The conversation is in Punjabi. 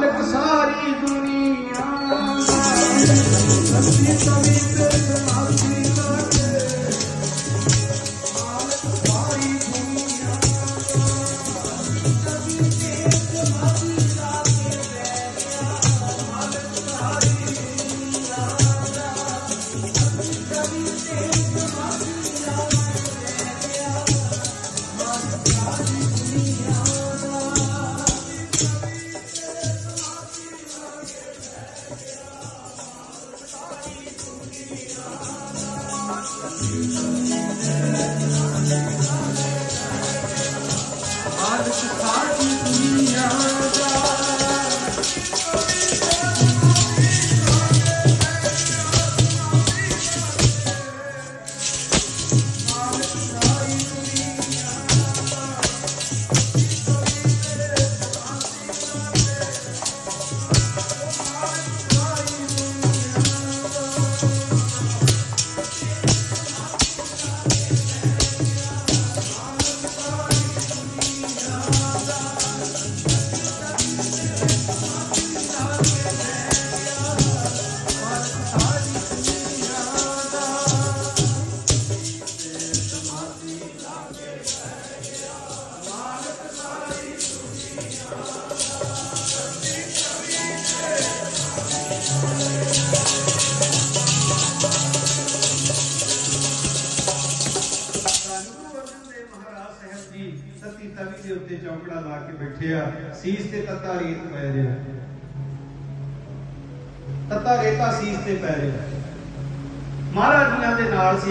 मालक सारी दुनिया। I'm ਜੀ ਸਤੀ ਤਵੀ ਦੇ ਉੱਤੇ ਚੌਂਕੜਾ ਲਾ ਕੇ ਬੈਠੇ ਆ, ਸੀਸ ਤੇ ਤੱਤਾ ਰੇਤ ਪੈ ਰਿਹਾ। ਤੱਤਾ ਰੇਤਾ ਸੀਸ ਤੇ ਪੈ ਰਿਹਾ। ਮਹਾਰਾਜ ਜੀਆਂ ਦੇ ਨਾਲ ਸੀ।